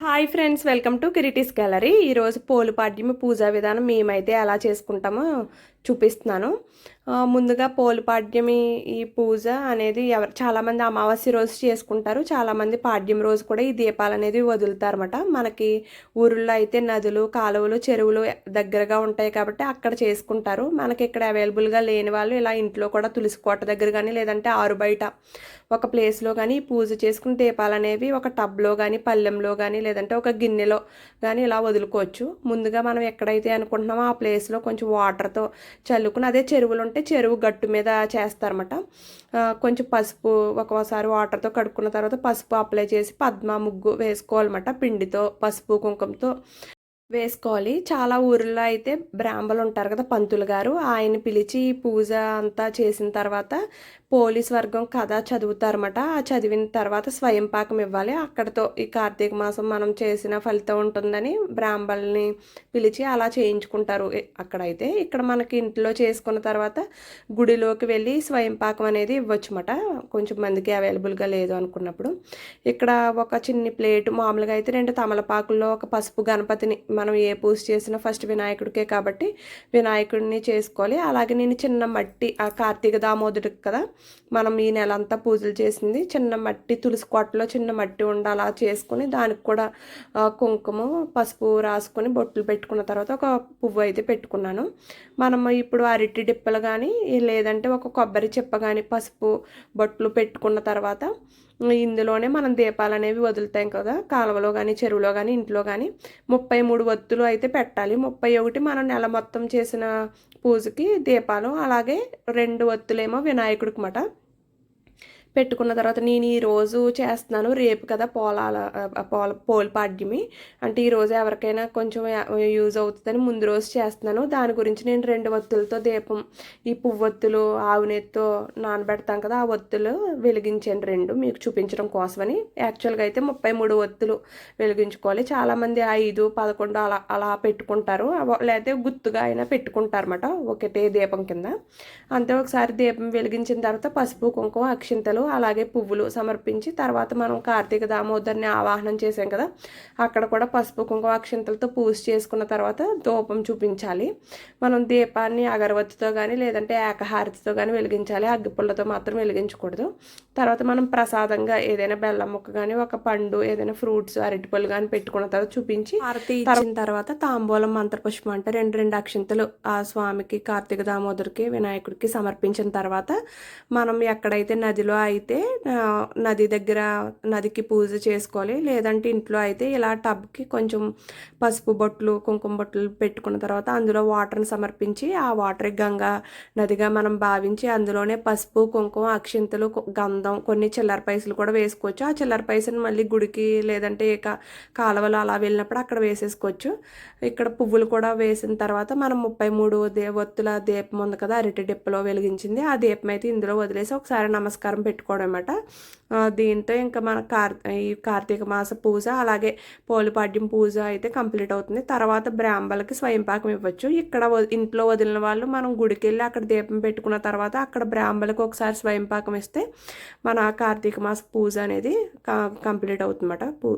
Hi friends welcome to Kiriti's gallery. ఈరోజు పోలుపాడ్యమి పూజా విధానం మేమైతే ఎలా చేసుకుంటామో చూపిస్తున్నాను. ముందుగా పోలిపాడ్యమి ఈ పూజ అనేది ఎవరు చాలామంది అమావాస్య రోజు చేసుకుంటారు. చాలామంది పాడ్యం రోజు కూడా ఈ దీపాలు అనేది వదులుతారన్నమాట. మనకి ఊరిలో అయితే నదులు కాలువలు చెరువులు దగ్గరగా ఉంటాయి కాబట్టి అక్కడ చేసుకుంటారు. మనకి ఇక్కడ అవైలబుల్గా లేని వాళ్ళు ఇలా ఇంట్లో కూడా తులసి కోట దగ్గర కానీ లేదంటే ఆరు బయట ఒక ప్లేస్లో కానీ పూజ చేసుకుని దీపాలు అనేవి ఒక టబ్లో కానీ పళ్ళెంలో కానీ లేదంటే ఒక గిన్నెలో కానీ ఇలా వదులుకోవచ్చు. ముందుగా మనం ఎక్కడైతే అనుకుంటున్నామో ఆ ప్లేస్లో కొంచెం వాటర్తో చల్లుకుని అదే చెరువులు ఉంటే చెరువు గట్టు మీద చేస్తారన్నమాట. కొంచెం పసుపు ఒక్కోసారి వాటర్తో కడుక్కున్న తర్వాత పసుపు అప్లై చేసి పద్మ ముగ్గు వేసుకోవాలన్నమాట. పిండితో పసుపు కుంకుమతో. వేసుకోవాలి. చాలా ఊర్లో అయితే బ్రాహ్మలు ఉంటారు కదా పంతులు గారు. ఆయన పిలిచి పూజ అంతా చేసిన తర్వాత పోలీస్ వర్గం కథ చదువుతారన్నమాట. ఆ చదివిన తర్వాత స్వయం పాకం ఇవ్వాలి. అక్కడతో ఈ కార్తీక మాసం మనం చేసిన ఫలితం ఉంటుందని బ్రాహ్మల్ని పిలిచి అలా చేయించుకుంటారు. అక్కడైతే ఇక్కడ మనకి ఇంట్లో చేసుకున్న తర్వాత గుడిలోకి వెళ్ళి స్వయం పాకం అనేది ఇవ్వచ్చన్నమాట. కొంచెం మందికి అవైలబుల్గా లేదు అనుకున్నప్పుడు. ఇక్కడ ఒక చిన్ని ప్లేట్ మామూలుగా అయితే రెండు తమలపాకుల్లో ఒక పసుపు గణపతిని మనం ఏ పూజ చేసినా ఫస్ట్ వినాయకుడికే కాబట్టి వినాయకుడిని చేసుకోవాలి. అలాగే నేను చిన్న మట్టి ఆ కార్తీక దామోదరుడికి కదా మనం ఈ నెల అంతా పూజలు చేసింది చిన్న మట్టి తులసి కోటలో చిన్న మట్టి ఉండి అలా చేసుకుని దానికి కూడా కుంకుమ పసుపు రాసుకొని బొట్లు పెట్టుకున్న తర్వాత ఒక పువ్వు అయితే పెట్టుకున్నాను. మనం ఇప్పుడు అరటి డిప్పలు కానీ లేదంటే ఒక కొబ్బరి చిప్ప కానీ పసుపు బొట్లు పెట్టుకున్న తర్వాత ఇందులోనే మనం దీపాలు అనేవి వదులుతాం కదా కాలువలో కానీ చెరువులో కానీ ఇంట్లో కానీ ముప్పై మూడు వత్తులు అయితే పెట్టాలి. ముప్పై ఒకటి మనం నెల మొత్తం చేసిన పూజకి దీపాలు అలాగే రెండు వత్తులేమో వినాయకుడికి మాట. పెట్టుకున్న తర్వాత నేను ఈ రోజు చేస్తున్నాను రేపు కదా పోలాల పోల పోల్పాడ్యమి అంటే ఈరోజు ఎవరికైనా కొంచెం యూజ్ అవుతుందని ముందు రోజు చేస్తున్నాను. దాని గురించి నేను రెండు ఒత్తులతో దీపం ఈ పువ్వొత్తులు ఆవు నెత్తితో నానబెడతాం కదా ఆ ఒత్తులు వెలిగించాను రెండు మీకు చూపించడం కోసమని. యాక్చువల్గా అయితే ముప్పై మూడు ఒత్తులు వెలిగించుకోవాలి. చాలామంది ఐదు పదకొండు అలా అలా పెట్టుకుంటారు. లేకపోతే గుర్తుగా అయినా పెట్టుకుంటారన్నమాట ఒకటే దీపం కింద. అంతే ఒకసారి దీపం వెలిగించిన తర్వాత పసుపు కుంకుమ అక్షింతలు అలాగే పువ్వులు సమర్పించి తర్వాత మనం కార్తీక దామోదర్ని ఆవాహనం చేసాం కదా అక్కడ కూడా పసుపు కుంకుమ అక్షింతలతో పూజ చేసుకున్న తర్వాత ధూపం చూపించాలి. మనం దీపాన్ని అగరవత్తితో కానీ లేదంటే ఏకహారతితో కానీ వెలిగించాలి. అగ్గిపుల్లతో మాత్రం వెలిగించకూడదు. తర్వాత మనం ప్రసాదంగా ఏదైనా బెల్లం ముక్క కానీ ఒక పండు ఏదైనా ఫ్రూట్స్ అరటిపళ్ళు కానీ పెట్టుకున్న తర్వాత చూపించి హారతి ఇచ్చిన తర్వాత తాంబూలం మంత్రపుష్పం అంటే రెండు రెండు అక్షింతలు ఆ స్వామికి కార్తీక దామోదరికి వినాయకుడికి సమర్పించిన తర్వాత మనం ఎక్కడైతే నదిలో అయితే నది దగ్గర నదికి పూజ చేసుకోవాలి. లేదంటే ఇంట్లో అయితే ఇలా టబ్కి కొంచెం పసుపు బొట్లు కుంకుమ బొట్లు పెట్టుకున్న తర్వాత అందులో వాటర్ని సమర్పించి ఆ వాటర్ గంగా నదిగా మనం భావించి అందులోనే పసుపు కుంకుమ అక్షింతలు గంధం కొన్ని చిల్లర పైసలు కూడా వేసుకోవచ్చు. ఆ చిల్లర పైసలు మళ్ళీ గుడికి లేదంటే ఇక కాలువలో అలా వెళ్ళినప్పుడు అక్కడ వేసేసుకోవచ్చు. ఇక్కడ పువ్వులు కూడా వేసిన తర్వాత మనం ముప్పై మూడు దే ఒత్తుల దీపం ఉంది కదా అరటి డిప్పలో వెలిగించింది. ఆ దీపం అయితే ఇందులో వదిలేసి ఒకసారి నమస్కారం పెట్టుకోవడం అనమాట దీంతో ఇంకా మన కార్ ఈ కార్తీక మాస పూజ అలాగే పోలిపాడ్యం పూజ అయితే కంప్లీట్ అవుతుంది. తర్వాత బ్రాహ్మలకి స్వయంపాకం ఇవ్వచ్చు. ఇక్కడ ఇంట్లో వదిలిన వాళ్ళు మనం గుడికి వెళ్ళి అక్కడ దీపం పెట్టుకున్న తర్వాత అక్కడ బ్రాహ్మలకు ఒకసారి స్వయంపాకం ఇస్తే మన కార్తీక మాస పూజ అనేది కంప్లీట్ అవుతుందన్నమాట. పూ